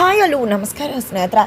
Hi hello ನಮಸ್ಕಾರ, ಸ್ನೇಹಿತರ.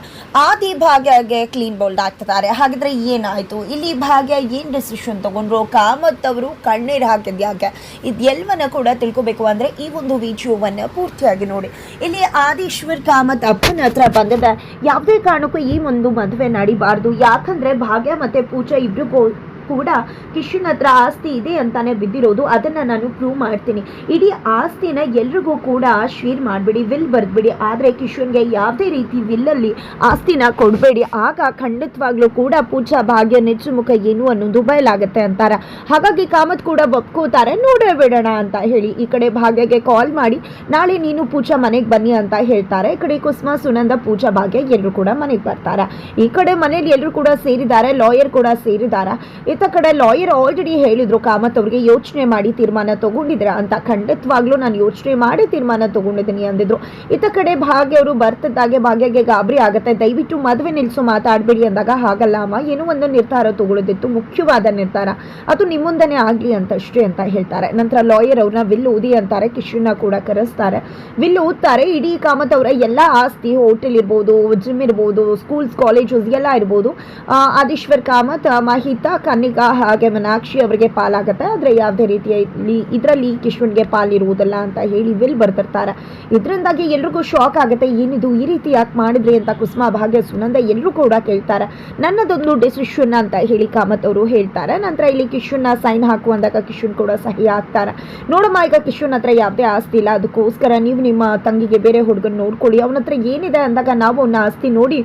ಆದಿ ಭಾಗ್ಯಗೆ clean bold ಆಗ್ತಿದ್ದಾರೆ. ಹಾಗಿದ್ರೆ ಏನಾಯಿತು? ಇಲ್ಲಿ ಭಾಗ್ಯ ಏನು ಡಿಸಿಷನ್ ತಗೊಂಡ್ರು? ಕಾಮತ್ ಅವರು ಕಣ್ಣೀರು ಹಾಕಿದ್ಯಾಕೆ ಇದೆಲ್ಲವನ್ನ ಕೂಡ ತಿಳ್ಕೊಬೇಕು ಅಂದರೆ ಈ ಒಂದು ವಿಡಿಯೋವನ್ನು ಪೂರ್ತಿಯಾಗಿ ನೋಡಿ. ಇಲ್ಲಿ ಆದಿಶ್ವರ್ ಕಾಮತ್ ಅಪ್ಪನ ಹತ್ರ ಬಂದಿದೆ. ಯಾವುದೇ ಕಾರಣಕ್ಕೂ ಈ ಒಂದು ಮದುವೆ ನಡಿಬಾರ್ದು. ಯಾಕಂದರೆ ಭಾಗ್ಯ ಮತ್ತು ಪೂಜಾ ಇಬ್ರಿಗೂ ಕೂಡ ಕಿಶನ್ ಹತ್ರ ಆಸ್ತಿ ಇದೆ ಅಂತಾನೆ ಬಿದ್ದಿರೋದು. ಅದನ್ನ ನಾನು ಪ್ರೂವ್ ಮಾಡ್ತೀನಿ. ಇಡೀ ಆಸ್ತಿನ ಎಲ್ರಿಗೂ ಕೂಡ ಶೇರ್ ಮಾಡ್ಬಿಡಿ ವಿಲ್ ಬರ್ದ್ಬಿಡಿ. ಆದರೆ ಕಿಶನ್ಗೆ ಯಾವುದೇ ರೀತಿ ವಿಲ್ಲಲ್ಲಿ ಆಸ್ತಿನ ಕೊಡಬೇಡಿ. ಆಗ ಖಂಡಿತವಾಗ್ಲೂ ಕೂಡ ಪೂಜಾ ಭಾಗ್ಯ ನೆಚ್ಚು ಮುಖ ಏನು ಅನ್ನೋದು ಬಯಲಾಗುತ್ತೆ ಅಂತಾರೆ. ಹಾಗಾಗಿ ಕಾಮತ್ ಕೂಡ ಒಪ್ಕೋತಾರೆ. ನೋಡೇ ಬಿಡೋಣ ಅಂತ ಹೇಳಿ ಈ ಕಡೆ ಭಾಗ್ಯಗೆ ಕಾಲ್ ಮಾಡಿ, ನಾಳೆ ನೀನು ಪೂಜಾ ಮನೆಗೆ ಬನ್ನಿ ಅಂತ ಹೇಳ್ತಾರೆ. ಈ ಕಡೆ ಕುಸುಮ, ಸುನಂದ, ಪೂಜಾ ಭಾಗ್ಯ ಎಲ್ಲರೂ ಕೂಡ ಮನೆಗೆ ಬರ್ತಾರೆ. ಈ ಕಡೆ ಮನೇಲಿ ಎಲ್ಲರೂ ಕೂಡ ಸೇರಿದ್ದಾರೆ ಲಾಯರ್ ಕೂಡ ಸೇರಿದ್ದಾರೆ. ಇತ್ತ ಕಡೆ ಲಾಯರ್ ಆಲ್ರೆಡಿ ಹೇಳಿದ್ರು, ಕಾಮತ್ ಅವರಿಗೆ ಯೋಚನೆ ಮಾಡಿ ತೀರ್ಮಾನ ತಗೊಂಡಿದ್ರ ಅಂತ. ಖಂಡಿತವಾಗ್ಲೂ ನಾನು ಯೋಚನೆ ಮಾಡಿ ತೀರ್ಮಾನ ತಗೊಂಡಿದ್ದೀನಿ ಅಂದಿದ್ರು. ಇತ್ತ ಕಡೆ ಭಾಗ್ಯ ಅವರು ಬರ್ತಿದ್ದಾಗೆ ಭಾಗ್ಯಗೆ ಗಾಬರಿ ಆಗುತ್ತೆ. ದಯವಿಟ್ಟು ಮದುವೆ ನಿಲ್ಲಿಸು ಮಾತಾಡಬೇಡಿ ಅಂದಾಗ ಹಾಗಲ್ಲ ಅಮ್ಮ. ಏನೋ ಒಂದು ನಿರ್ಧಾರ ತಗೊಳ್ಳೋದಿತ್ತು, ಮುಖ್ಯವಾದ ನಿರ್ಧಾರ. ಅದು ನಿಮ್ಮುಂದನೇ ಆಗಲಿ ಅಂತ ಅಷ್ಟೇ ಅಂತ ಹೇಳ್ತಾರೆ. ನಂತರ ಲಾಯರ್ ಅವ್ರನ್ನ ವಿಲ್ ಓದಿ ಅಂತಾರೆ, ಕಿಶನ್ನ ಕೂಡ ಕರೆಸ್ತಾರೆ. ವಿಲ್ ಊದ್ತಾರೆ, ಇಡೀ ಕಾಮತ್ ಅವರ ಎಲ್ಲ ಆಸ್ತಿ, ಹೋಟೆಲ್ ಇರ್ಬೋದು ಜಿಮ್ ಇರ್ಬೋದು ಸ್ಕೂಲ್ಸ್ ಕಾಲೇಜಸ್ ಎಲ್ಲ ಇರ್ಬೋದು. ಆದೇಶ್ವರ್, ಕಾಮತ್, ಮಹಿತಾ ಕನ್ನಿಕಾ ಹಾಗೆ ಮನಾಕ್ಷಿ ಅವರಿಗೆ ಪಾಲಾಗುತ್ತೆ. ಆದರೆ ಯಾವುದೇ ರೀತಿಯ ಇದರಲ್ಲಿ ಕಿಶ್ವನ್ಗೆ ಪಾಲಿರುವುದಲ್ಲ ಅಂತ ಹೇಳಿ ವಿಲ್ ಬರ್ತಿರ್ತಾರೆ. ಇದರಿಂದಾಗಿ ಎಲ್ರಿಗೂ ಶಾಕ್ ಆಗುತ್ತೆ. ಏನಿದು ಈ ರೀತಿ ಯಾಕೆ ಮಾಡಿದ್ರಿ ಅಂತ ಕುಸುಮ ಭಾಗ್ಯ ಸುನಂದ ಎಲ್ಲರೂ ಕೂಡ ಕೇಳ್ತಾರೆ. ನನ್ನದೊಂದು ಡಿಸಿಷನ್ ಅಂತ ಹೇಳಿ ಕಾಮತ್ ಅವರು ಹೇಳ್ತಾರೆ. ನಂತರ ಇಲ್ಲಿ ಕಿಶ್ವನ್ನ ಸೈನ್ ಹಾಕು ಅಂದಾಗ ಕಿಶುನ್ ಕೂಡ ಸಹಿ ಹಾಕ್ತಾರೆ. ನೋಡಮ್ಮ, ಈಗ ಕಿಶ್ವನ್ ಹತ್ರ ಯಾವುದೇ ಆಸ್ತಿ ಇಲ್ಲ. ಅದಕ್ಕೋಸ್ಕರ ನೀವು ನಿಮ್ಮ ತಂಗಿಗೆ ಬೇರೆ ಹುಡುಗನ ನೋಡ್ಕೊಳ್ಳಿ. ಅವನ ಹತ್ರ ಏನಿದೆ ಅಂದಾಗ ನಾವು ಅವನ ಆಸ್ತಿ ನೋಡಿ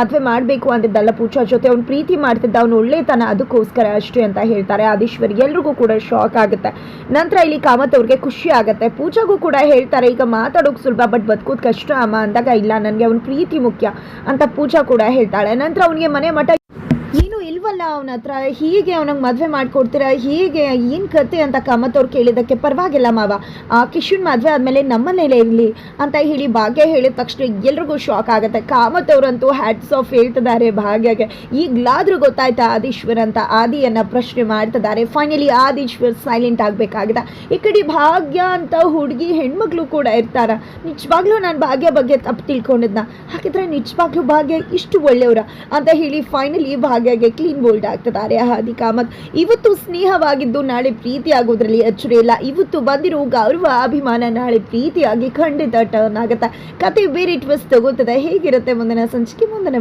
ಮದುವೆ ಮಾಡಬೇಕು ಅಂತಿದ್ದಲ್ಲ ಪೂಜಾ ಜೊತೆ. ಅವ್ನು ಪ್ರೀತಿ ಮಾಡ್ತಿದ್ದ. ಅವನು ಒಳ್ಳೆತನ ಅದಕ್ಕೋಸ್ಕರ ಅಷ್ಟೇ ಅಂತ ಹೇಳ್ತಾರೆ. ಆದೀಶ್ವರ್ ಎಲ್ರಿಗೂ ಕೂಡ ಶಾಕ್ ಆಗುತ್ತೆ. ನಂತರ ಇಲ್ಲಿ ಕಾಮತ್ ಅವ್ರಿಗೆ ಖುಷಿ ಆಗುತ್ತೆ. ಪೂಜಾಗೂ ಕೂಡ ಹೇಳ್ತಾರೆ, ಈಗ ಮಾತಾಡೋಕೆ ಸುಲಭ ಬಟ್ ಬದುಕೋದು ಕಷ್ಟ, ಅಮ್ಮ ಅಂದಾಗ ಇಲ್ಲ. ನನಗೆ ಅವನ ಪ್ರೀತಿ ಮುಖ್ಯ ಅಂತ ಪೂಜಾ ಕೂಡ ಹೇಳ್ತಾಳೆ. ನಂತರ ಅವನಿಗೆ ಮನೆ ಮಠ ಅವನ ಹತ್ರ, ಹೀಗೆ ಅವನಿಗೆ ಮದುವೆ ಮಾಡಿಕೊಡ್ತೀರಾ, ಹೀಗೆ ಏನು ಕತೆ ಅಂತ ಕಾಮತ್ ಅವ್ರು ಕೇಳಿದ್ದಕ್ಕೆ ಪರವಾಗಿಲ್ಲ ಮಾವ. ಆ ಕಿಶುನ್ ಮದುವೆ ಆದಮೇಲೆ ನಮ್ಮನೇಲೇ ಇರಲಿ ಅಂತ ಹೇಳಿ ಭಾಗ್ಯ ಹೇಳಿದ ತಕ್ಷಣ ಎಲ್ರಿಗೂ ಶಾಕ್ ಆಗುತ್ತೆ. ಕಾಮತ್ ಅವರಂತೂ ಹ್ಯಾಟ್ಸ್ ಆಫ್ ಹೇಳ್ತಿದ್ದಾರೆ ಭಾಗ್ಯಗೆ. ಈಗಲಾದರೂ ಗೊತ್ತಾಯ್ತಾ ಆದೀಶ್ವರ್ ಅಂತ? ಆದಿಯನ್ನ ಪ್ರಶ್ನೆ ಮಾಡ್ತಿದ್ದಾರೆ. ಫೈನಲಿ ಆದೀಶ್ವರ್ ಸೈಲೆಂಟ್ ಆಗಬೇಕಾಗಿದೆ. ಈ ಕಡೆ ಭಾಗ್ಯ ಅಂತ ಹುಡುಗಿ ಹೆಣ್ಮಕ್ಳು ಕೂಡ ಇರ್ತಾರ. ನಿಜವಾಗ್ಲೂ ನಾನು ಭಾಗ್ಯ ಬಗ್ಗೆ ತಪ್ಪು ತಿಳ್ಕೊಂಡಿದ್ನ. ಹಾಗಿದ್ರೆ ನಿಜವಾಗ್ಲೂ ಭಾಗ್ಯ ಇಷ್ಟು ಒಳ್ಳೆಯವರ ಅಂತ ಹೇಳಿ ಫೈನಲಿ ಭಾಗ್ಯಗೆ ಕ್ಲೀನ್ ಬೋಲ್ಡ್ ಆಗ್ತಿದ್ದಾರೆ ಹಾದಿ ಕಾಮತ್ ಇವತ್ತು ಸ್ನೇಹವಾಗಿದ್ದು ನಾಳೆ ಪ್ರೀತಿ ಆಗೋದ್ರಲ್ಲಿ ಅಚ್ಚರಿ ಇಲ್ಲ. ಇವತ್ತು ಬಂದಿರೋ ಗೌರವ, ಅಭಿಮಾನ ನಾಳೆ ಪ್ರೀತಿಯಾಗಿ ಖಂಡಿತ ಟರ್ನ್ ಆಗುತ್ತೆ. ಕತೆ ಬೇರೆ ಟ್ವಿಸ್ಟ್ ತಗೋತದೆ. ಹೇಗಿರುತ್ತೆ ಮುಂದಿನ ಸಂಚಿಕೆ? ಮುಂದಿನ